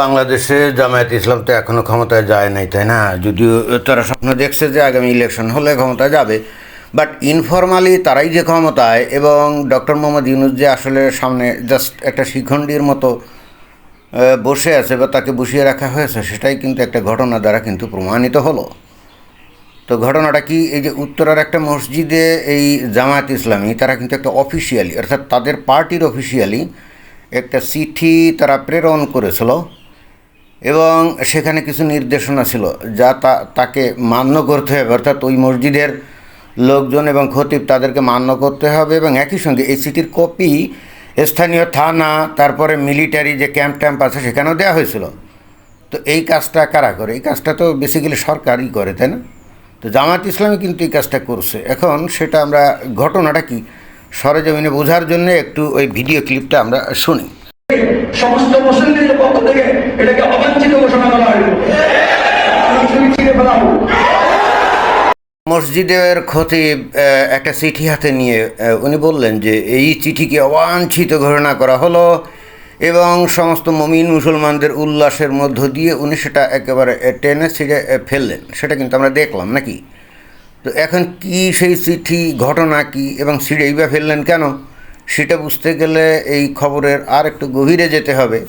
বাংলাদেশে জামায়াত ইসলাম তো এখনও ক্ষমতায় যায় নাই, তাই না? যদিও তারা স্বপ্ন দেখছে যে আগামী ইলেকশন হলে ক্ষমতায় যাবে। বাট ইনফরমালি তারাই যে ক্ষমতায় এবং ডক্টর মোহাম্মদ ইউনুস যে আসলে সামনে জাস্ট একটা শিখণ্ডীর মতো বসে আছে বা তাকে বসিয়ে রাখা হয়েছে, সেটাই কিন্তু একটা ঘটনা দ্বারা কিন্তু প্রমাণিত হলো। তো ঘটনাটা কি, এই যে উত্তরার একটা মসজিদে এই জামায়াত ইসলামী, তারা কিন্তু একটা অফিসিয়ালি অর্থাৎ তাদের পার্টির অফিসিয়ালি একটা চিঠি তারা প্রেরণ করেছিল। এবং সেখানে কিছু নির্দেশনা ছিল যা তাকে মান্য করতে হবে। অর্থাৎ ওই মসজিদের লোকজন এবং খতিব তাদেরকে মান্য করতে হবে এবং একই সঙ্গে এই চিঠির কপি স্থানীয় থানা, তারপরে মিলিটারি যে ক্যাম্প ট্যাম্প আছে সেখানেও দেওয়া হয়েছিল। তো এই কাজটা কারা করে? এই কাজটা তো বেসিক্যালি সরকারই করে, তাই না? তো জামাত ইসলামী কিন্তু এই কাজটা করছে। এখন সেটা আমরা, ঘটনাটা কি? সরেজমিনে বোঝার জন্য একটু ওই ভিডিও ক্লিপটা আমরা শুনি। সমস্ত মুসলিমদের পক্ষ থেকে এটাকে অবাঞ্ছিত ঘোষণা করা হইল আমি ছিঁড়ে ফেলাবো মসজিদের আহ, একটা চিঠি হাতে নিয়ে উনি বললেন যে এই চিঠিকে অবাঞ্ছিত ঘোষণা করা হলো এবং সমস্ত মমিন মুসলমানদের উল্লাসের মধ্য দিয়ে উনি সেটা একেবারে টেনে ছিঁড়ে ফেললেন। সেটা কিন্তু আমরা দেখলাম নাকি? তো এখন কি সেই চিঠি ঘটনা কি এবং ছিঁড়েই বা ফেললেন কেন? সেটা বুঝতে গেলে এই খবরের আর একটু গভীরে যেতে হবে।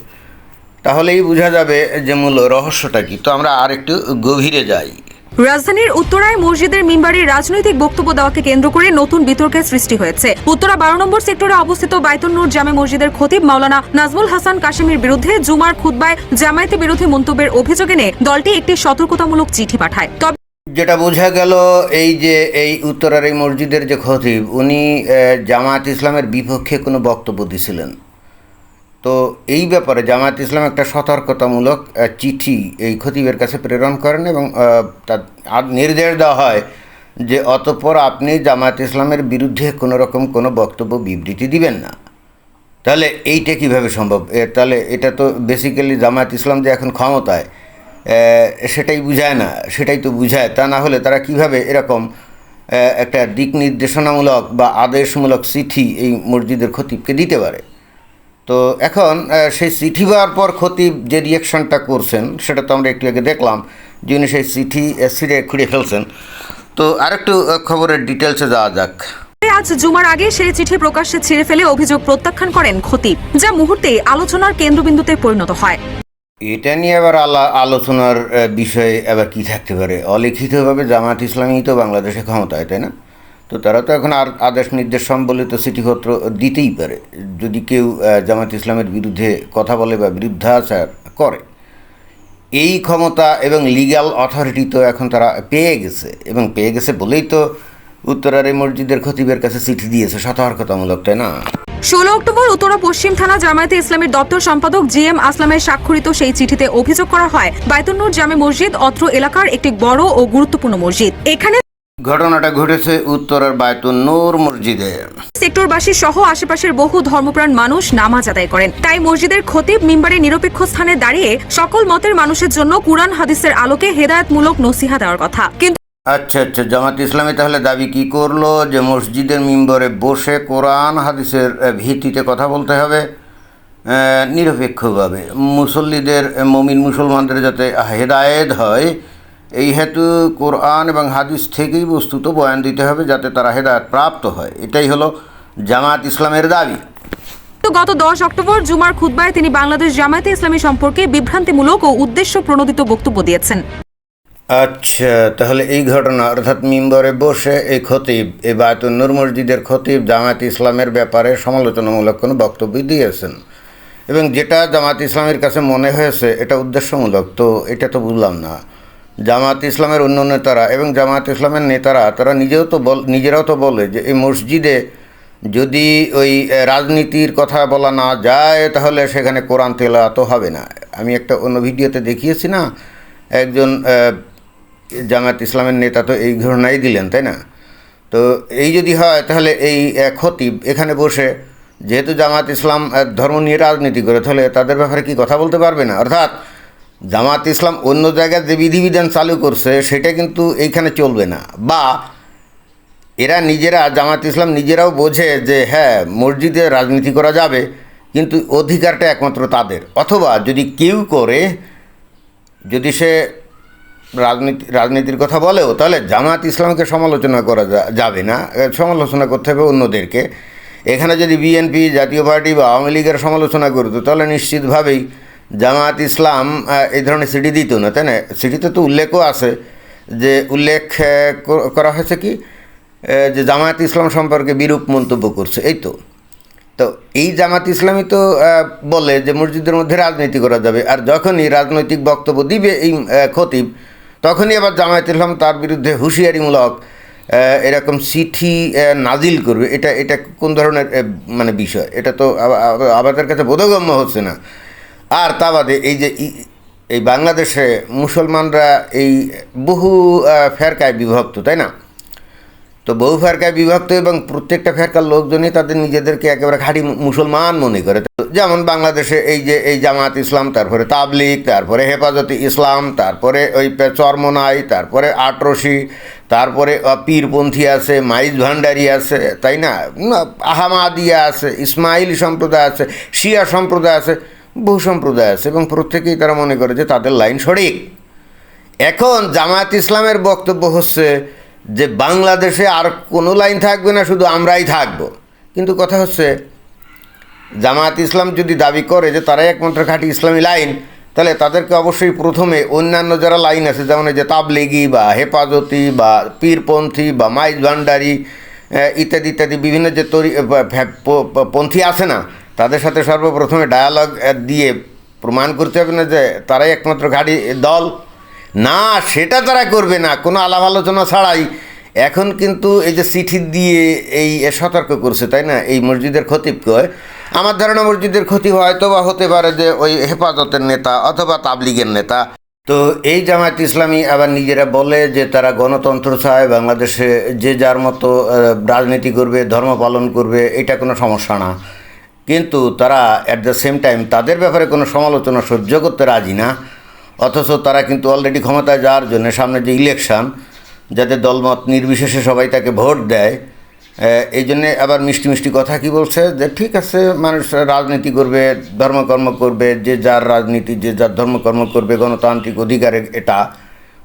তাহলেই বোঝা যাবে যে মূল রহস্যটা কি। তো আমরা আর একটু গভীরে যাই। রাজধানীর উত্তরায় মসজিদের মিম্বারে রাজনৈতিক বক্তব্য দেওয়াকে কেন্দ্র করে নতুন বিতর্কের সৃষ্টি হয়েছে। উত্তরা বারো নম্বর সেক্টরে অবস্থিত বাইতুন্নুর জামে মসজিদের খতিব মাওলানা নাজমুল হাসান কাশেমের বিরুদ্ধে জুমার খুতবায় জামায়াতে বিরোধী মন্তব্যের অভিযোগ এনে দলটি একটি সতর্কতামূলক চিঠি পাঠায়। তবে যেটা বোঝা গেল, এই যে এই উত্তরার এই মসজিদের যে খতিব, উনি জামায়াত ইসলামের বিপক্ষে কোনো বক্তব্য দিছিলেন। তো এই ব্যাপারে জামায়াত ইসলাম একটা সতর্কতামূলক চিঠি এই খতিবের কাছে প্রেরণ করেন এবং তার নির্দেশ দেওয়া হয় যে অতঃপর আপনি জামায়াত ইসলামের বিরুদ্ধে কোনো রকম কোনো বক্তব্য, বিবৃতি দিবেন না। তাহলে এইটা কীভাবে সম্ভব? তাহলে এটা তো বেসিক্যালি জামায়াত ইসলাম যে এখন ক্ষমতায় সেটাই বুঝায় না, সেটাই তো বুঝায়। তা না হলে তারা কীভাবে এরকম একটা দিক নির্দেশনামূলক বা আদেশমূলক চিঠি এই মসজিদের খতিবকে দিতে পারে? তো এখন সেই চিঠি পাওয়ার পর খতিব যে রিয়াকশনটা করছেন সেটা তো আমরা একটু আগে দেখলাম যে উনি সেই চিঠি ছিঁড়ে খুঁড়ে ফেলছেন। তো আরেকটু খবরের ডিটেলসে যাওয়া যাক। আজ জুমার আগে সেই চিঠি প্রকাশ্যে ছিঁড়ে ফেলে অভিযোগ প্রত্যাখ্যান করেন খতিব যা মুহূর্তে আলোচনার কেন্দ্রবিন্দুতে পরিণত হয়। এটা নিয়ে আবার আলা আলোচনার বিষয়ে বিষয় আবার কি থাকতে পারে? অলিখিতভাবে জামাত ইসলামী তো বাংলাদেশে ক্ষমতায় তাই না? তো তারা তো এখন আর আদেশ নির্দেশ সম্বলিত চিঠিপত্র দিতেই পারে। যদি কেউ জামাত ইসলামের বিরুদ্ধে কথা বলে বা বিরুদ্ধাচার করে। এই ক্ষমতা এবং লিগ্যাল অথরিটি তো এখন তারা পেয়ে গেছে এবং পেয়ে গেছে বলেই তো উত্তরার মসজিদের খতিবের কাছে চিঠি দিয়েছে। সতর্কতামূলক, তাই না? ষোলো অক্টোবর উত্তরা পশ্চিম থানা জামায়াতে ইসলামের দপ্তর সম্পাদক জি এম আসলামের স্বাক্ষরিত সেই চিঠিতে অভিযোগ করা হয় বাইতুন্নুর জামে মসজিদ অত্র এলাকার একটি বড় ও গুরুত্বপূর্ণ মসজিদ। এখানে ঘটনাটা ঘটেছে উত্তরের বায়তুন নূর মসজিদে। সেক্টরবাসী সহ আশেপাশের বহু ধর্মপ্রাণ মানুষ নামাজ আদায় করেন। তাই মসজিদের খতিব মিম্বারে নিরপেক্ষ স্থানে দাঁড়িয়ে সকল মতের মানুষের জন্য কুরআন হাদিসের আলোকে হেদায়তমূলক নসিহা দেওয়ার কথা। কিন্তু আচ্ছা আচ্ছা জামাত ইসলামী তাহলে দাবি কি করল যে মসজিদের মিম্বরে বসে কোরআন হাদিসের ভিত্তিতে কথা বলতে হবে? নিরপেক্ষভাবে। মুসল্লিদের মমিন মুসলমানদের যাতে হেদায়েত হয় এই হেতু কোরআন এবং হাদিস থেকেই বস্তুত বয়ান দিতে হবে যাতে তারা হেদায়ত প্রাপ্ত হয়। এটাই হলো জামাত ইসলামের দাবি। গত দশ অক্টোবর জুমার খুতবায় তিনি বাংলাদেশ জামায়াতে ইসলামী সম্পর্কে বিভ্রান্তিমূলক ও উদ্দেশ্য প্রণোদিত বক্তব্য দিয়েছেন। আচ্ছা তাহলে এই ঘটনা অর্থাৎ মিম্বরে বসে এই খতিব এই বায়তুল নূর মসজিদের খতিব জামাত ইসলামের ব্যাপারে সমালোচনামূলক কোনো বক্তব্য দিয়েছেন। এবং যেটা জামাত ইসলামের কাছে মনে হয়েছে এটা উদ্দেশ্যমূলক তো এটা তো বুঝলাম না। জামাত ইসলামের অন্য নেতারা এবং জামাত ইসলামের নেতারা, তারা নিজেও তো বল, নিজেরাও তো বলে যে এই মসজিদে যদি ওই রাজনীতির কথা বলা না যায়, তাহলে সেখানে কোরআন তেলা তো হবে না। আমি একটা অন্য ভিডিওতে দেখিয়েছি না, একজন জামাত ইসলামের নেতা তো এই ঘটনাই দিলেন, তাই না? তো এই যদি হয়, তাহলে এই খতিব এখানে বসে যেহেতু জামাত ইসলাম ধর্ম নিয়ে রাজনীতি করে, তাহলে তাদের ব্যাপারে কি কথা বলতে পারবে না? অর্থাৎ জামাত ইসলাম অন্য জায়গায় যে বিধিবিধান চালু করছে, সেটা কিন্তু এইখানে চলবে না। বা এরা নিজেরা, জামাত ইসলাম নিজেরাও বোঝে যে হ্যাঁ মসজিদে রাজনীতি করা যাবে, কিন্তু অধিকারটা একমাত্র তাদের। অথবা যদি কেউ করে, যদি সে রাজনীতি, রাজনীতির কথা বলেও, তাহলে জামাত ইসলামকে সমালোচনা করা যাবে না। সমালোচনা করতে হবে অন্যদেরকে। এখানে যদি বিএনপি, জাতীয় পার্টি বা আওয়ামী লীগের সমালোচনা করতো, তাহলে নিশ্চিতভাবেই জামাত ইসলাম এই ধরনের সিটি দিত না, তাই না? সিটিতে তো উল্লেখও আছে যে উল্লেখ করা হয়েছে কি যে জামায়াত ইসলাম সম্পর্কে বিরূপ মন্তব্য করছে, এই তো। তো এই জামাত ইসলামই তো বলে যে মসজিদের মধ্যে রাজনীতি করা যাবে, আর যখনই রাজনৈতিক বক্তব্য দিবে এই খতিব, তখনই আবার জামায়াত ইসলাম তার বিরুদ্ধে হুঁশিয়ারিমূলক এরকম চিঠি নাজিল করবে। এটা এটা কোন ধরনের মানে বিষয়? এটা তো আমাদের কাছে বোধগম্য হচ্ছে না। আর তা বাদে এই যে এই বাংলাদেশে মুসলমানরা এই বহু ফেরকায় বিভক্ত, তাই না? তো বহু ফেরকায় বিভক্ত এবং প্রত্যেকটা ফেরকার লোকজনই তাদের নিজেদেরকে একেবারে খাঁটি মুসলমান মনে করে। যেমন বাংলাদেশে এই যে, এই জামাত ইসলাম, তারপরে তাবলিগ, তারপরে হেফাজতে ইসলাম, তারপরে ওই চরমনাই, তারপরে আটরশি, তারপরে পীরপন্থী আছে, মাইজ ভান্ডারি আছে, তাই না? আহমাদিয়া আছে, ইসমাইল সম্প্রদায় আছে, শিয়া সম্প্রদায় আছে। বহু সম্প্রদায় আছে এবং প্রত্যেকেই তারা মনে করে যে তাদের লাইন সঠিক। এখন জামায়াত ইসলামের বক্তব্য হচ্ছে যে বাংলাদেশে আর কোনো লাইন থাকবে না, শুধু আমরাই থাকব। কিন্তু কথা হচ্ছে, জামায়াত ইসলাম যদি দাবি করে যে তারাই একমাত্র খাঁটি ইসলামী লাইন, তাহলে তাদেরকে অবশ্যই প্রথমে অন্যান্য যারা লাইন আছে, যেমন এই যে তাবলিগি বা হেফাজতি বা পীরপন্থী বা মাইজ ভান্ডারি ইত্যাদি ইত্যাদি বিভিন্ন যে তরি পন্থী আছে না তাদের সাথে সর্বপ্রথমে ডায়ালগ দিয়ে প্রমাণ করতে হবে না যে তারাই একমাত্র গাড়ি দল। না, সেটা তারা করবে না, কোনো আলাপ আলোচনা ছাড়াই। এখন কিন্তু এই যে চিঠি দিয়ে এই সতর্ক করছে, তাই না? এই মসজিদের খতিবকে আমার ধারণা মসজিদের ক্ষতি হয়তো বা হতে পারে যে ওই হেফাজতের নেতা অথবা তাবলিগের নেতা। তো এই জামায়াত ইসলামী আবার নিজেরা বলে যে তারা গণতন্ত্র চায়, বাংলাদেশে যে যার মতো রাজনীতি করবে, ধর্ম পালন করবে, এটা কোনো সমস্যা না। কিন্তু তারা অ্যাট দ্য সেম টাইম তাদের ব্যাপারে কোনো সমালোচনা সহ্য করতে রাজি না। অথচ তারা কিন্তু অলরেডি ক্ষমতায় যাওয়ার জন্য সামনে যে ইলেকশন যাতে দলমত নির্বিশেষে সবাই তাকে ভোট দেয় এই জন্যে আবার মিষ্টি মিষ্টি কথা কি বলছে যে, ঠিক আছে, মানুষ রাজনীতি করবে, ধর্মকর্ম করবে, যে যার রাজনীতি, যে যার ধর্মকর্ম করবে, গণতান্ত্রিক অধিকারে এটা।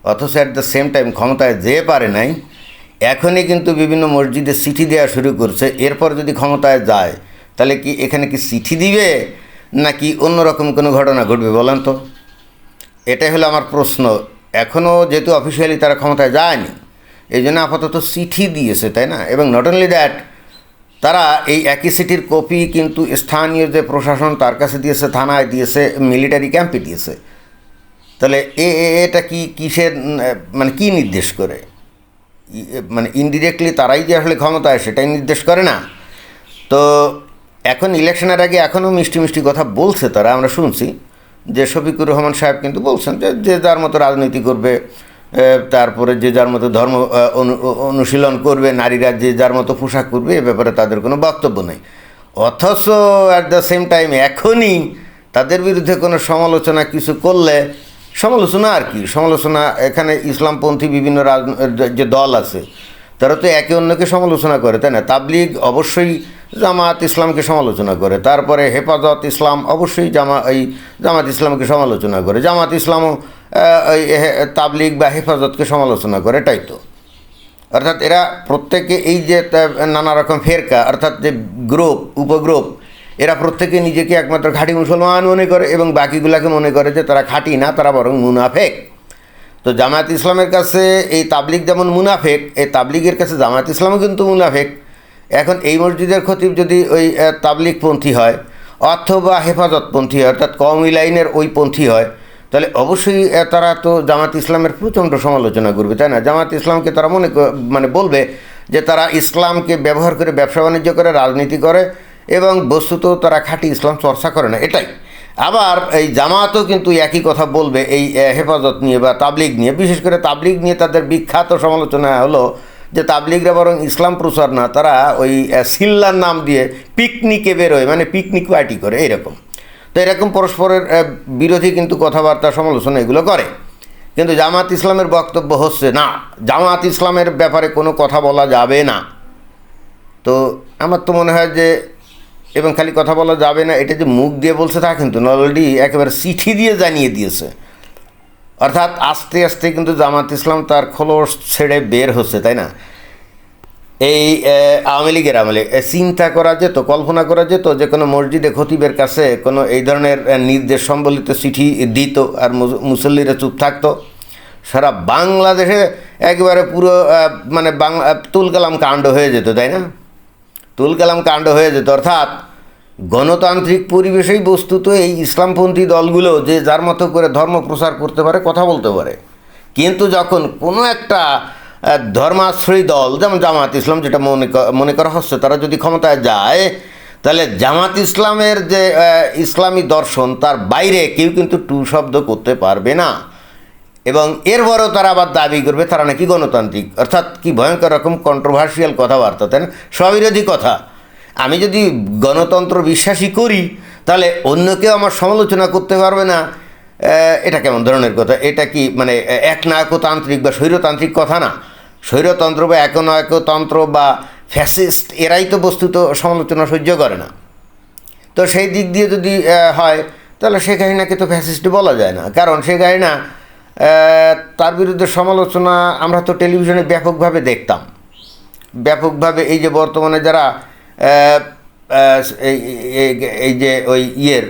অথচ অ্যাট দ্য সেম টাইম ক্ষমতায় যে পারে নাই, এখনই কিন্তু বিভিন্ন মসজিদে চিঠি দেওয়া শুরু করছে। এরপর যদি ক্ষমতায় যায় তাহলে কি এখানে কি চিঠি দিবে নাকি অন্যরকম কোনো ঘটনা ঘটবে বলেন তো? এটাই হলো আমার প্রশ্ন। এখনও যেহেতু অফিসিয়ালি তারা ক্ষমতায় যায়নি, এই জন্য আপাতত চিঠি দিয়েছে, তাই না? এবং নট অনলি দ্যাট তারা এই একই সিটির কপি কিন্তু স্থানীয় যে প্রশাসন তার কাছে দিয়েছে, থানায় দিয়েছে মিলিটারি ক্যাম্পে দিয়েছে। তাহলে এ এটা কি কিসের মানে কি নির্দেশ করে? মানে ইনডিরেক্টলি তারাই যে আসলে ক্ষমতায় সেটাই নির্দেশ করে না। তো এখন ইলেকশনের আগে এখনও মিষ্টি মিষ্টি কথা বলছে তারা, আমরা শুনছি। যে শফিকুর রহমান সাহেব কিন্তু বলছেন যে যে যার মতো রাজনীতি করবে তারপরে যে যার মতো ধর্ম অনু- অনুশীলন করবে, নারীরা যে যার মতো পোশাক করবে, এ ব্যাপারে তাদের কোনো বক্তব্য নেই। অথচ অ্যাট দ্য সেম টাইম এখনই তাদের বিরুদ্ধে কোনো সমালোচনা কিছু করলে, সমালোচনা আর কি, সমালোচনা এখানে ইসলামপন্থী বিভিন্ন রাজ, যে দল আছে, তারা তো একে অন্যকে সমালোচনা করে, তাই না? তাবলিগ অবশ্যই জামাত ইসলামকে সমালোচনা করে। তারপরে হেফাজত ইসলাম অবশ্যই জামা এই জামাত ইসলামকে সমালোচনা করে। জামাত ইসলামও এই তাবলিগ বা হেফাজতকে সমালোচনা করে, এটাই তো। অর্থাৎ এরা প্রত্যেকে এই যে নানা রকম ফেরকা, অর্থাৎ যে গ্রুপ, উপগ্রুপ, এরা প্রত্যেকে নিজেকে একমাত্র খাঁটি মুসলমান মনে করে এবং বাকিগুলাকে মনে করে যে তারা খাঁটি না, তারা বরং মুনাফেক। তো জামায়াত ইসলামের কাছে এই তাবলিগ যেমন মুনাফেক, এই তাবলিগের কাছে জামায়াত ইসলামও কিন্তু মুনাফেক। এখন এই মসজিদের খতিব যদি ওই আহ, তাবলিগপন্থী হয় অথবা হেফাজতপন্থী হয় অর্থাৎ কওমি লাইনের ওই পন্থী হয় তাহলে অবশ্যই তারা তো জামাত ইসলামের প্রচণ্ড সমালোচনা করবে তাই না? জামাত ইসলামকে তারা মনে মানে বলবে যে তারা ইসলামকে ব্যবহার করে ব্যবসা বাণিজ্য করে রাজনীতি করে এবং বস্তুত তারা খাঁটি ইসলাম চর্চা করে না এটাই। আবার এই জামাতও কিন্তু একই কথা বলবে এই হেফাজত নিয়ে বা তাবলিগ নিয়ে বিশেষ করে তাবলিগ নিয়ে তাদের বিখ্যাত সমালোচনা হলো যে তাবলিগরা বরং ইসলাম প্রচার না, তারা ওই সিল্লার নাম দিয়ে পিকনিকে বেরোয় মানে পিকনিক পার্টি করে, এরকম। তো এরকম পরস্পরের বিরোধী কিন্তু কথাবার্তা, সমালোচনা এগুলো করে। কিন্তু জামাত ইসলামের বক্তব্য হচ্ছে, না, জামাত ইসলামের ব্যাপারে কোনো কথা বলা যাবে না। তো আমার তো মনে হয় যে, এবং খালি কথা বলা যাবে না, এটা যে মুখ দিয়ে বলছে তা কিন্তু অলরেডি একেবারে চিঠি দিয়ে জানিয়ে দিয়েছে। অর্থাৎ আস্তে আস্তে কিন্তু জামাত ইসলাম তার খোলস ছেড়ে বের হচ্ছে, তাই না? এই আওয়ামী লীগের আমলে চিন্তা করা যেত, কল্পনা করা যেত যে কোনো মসজিদে খতিবের কাছে কোনো এই ধরনের নির্দেশ সম্বলিত চিঠি দিত আর মুসল্লিরা চুপ থাকতো। সারা বাংলাদেশে একবারে পুরো মানে বাংলা তুলকালাম কাণ্ড হয়ে যেত, তাই না? তুলকালাম কাণ্ড হয়ে যেত, অর্থাৎ গণতান্ত্রিক পরিবেশেই বস্তুত এই ইসলামপন্থী দলগুলো যে যার মতো করে ধর্ম প্রচার করতে পারে, কথা বলতে পারে। কিন্তু যখন কোনো একটা ধর্মাশ্রয়ী দল, যেমন জামাত ইসলাম যেটা মনে মনে করা হচ্ছে, তারা যদি ক্ষমতায় যায়, তাহলে জামাত ইসলামের যে ইসলামী দর্শন, তার বাইরে কেউ কিন্তু টু শব্দ করতে পারবে না। এবং এরপরও তারা আবার দাবি করবে, তারা নাকি গণতান্ত্রিক। অর্থাৎ কি ভয়ঙ্কর রকম কন্ট্রোভার্সিয়াল কথাবার্তা, তাই না? স্ববিরোধী কথা। আমি যদি গণতন্ত্র বিশ্বাসী করি, তাহলে অন্য কেউ আমার সমালোচনা করতে পারবে না। এটা কেমন ধরনের কথা? এটা কি মানে এক একনায়কতান্ত্রিক বা স্বৈরতান্ত্রিক কথা না? স্বৈরতন্ত্র বা একনায়কতন্ত্র বা ফ্যাসিস্ট, এরাই তো বস্তুত সমালোচনা সহ্য করে না। তো সেই দিক দিয়ে যদি হয়, তাহলে শেখ হাসিনাকে তো ফ্যাসিস্ট বলা যায় না। কারণ শেখ হাসিনা তার বিরুদ্ধে সমালোচনা আমরা তো টেলিভিশনে ব্যাপকভাবে দেখতাম। ব্যাপকভাবে এই যে বর্তমানে যারা এই যে ওই ইয়ের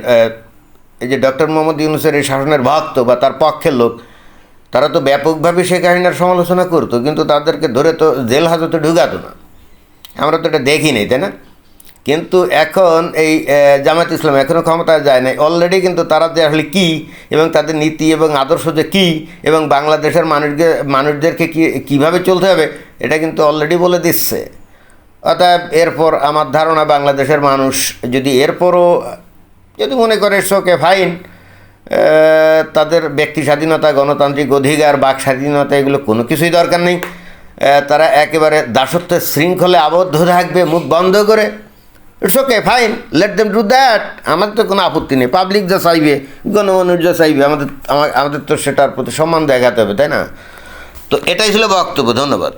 এই যে ডক্টর মোহাম্মদ ইউনুসের এই শাসনের ভক্ত বা তার পক্ষের লোক, তারা তো ব্যাপকভাবে শেখ হাসিনার সমালোচনা করতো, কিন্তু তাদেরকে ধরে তো জেল হাজতে ঢুকাতো না। আমরা তো এটা দেখি নাই, তাই না? কিন্তু এখন এই জামাত ইসলাম এখনও ক্ষমতায় যায় নাই। অলরেডি কিন্তু তারা যে আসলে কী এবং তাদের নীতি এবং আদর্শ যে কী এবং বাংলাদেশের মানুষকে, মানুষদেরকে কী, কীভাবে চলতে হবে, এটা কিন্তু অলরেডি বলে দিচ্ছে। অতএব এরপর আমার ধারণা বাংলাদেশের মানুষ যদি এরপরও, যদি মনে করে শোকে ফাইন তাদের ব্যক্তি স্বাধীনতা, গণতান্ত্রিক অধিকার, বাক স্বাধীনতা, এগুলো কোনো কিছুই দরকার নেই। তারা একেবারে দাসত্বের শৃঙ্খলে আবদ্ধ থাকবে, মুখ বন্ধ করে। It's okay fine let them do that আমাদের তো কোনো আপত্তি নেই। পাবলিক যা চাইবে, গণমানুষ যা চাইবে, আমাদের আমাদের তো সেটার প্রতি সম্মান দেখাতে হবে, তাই না? তো এটাই ছিল বক্তব্য, ধন্যবাদ।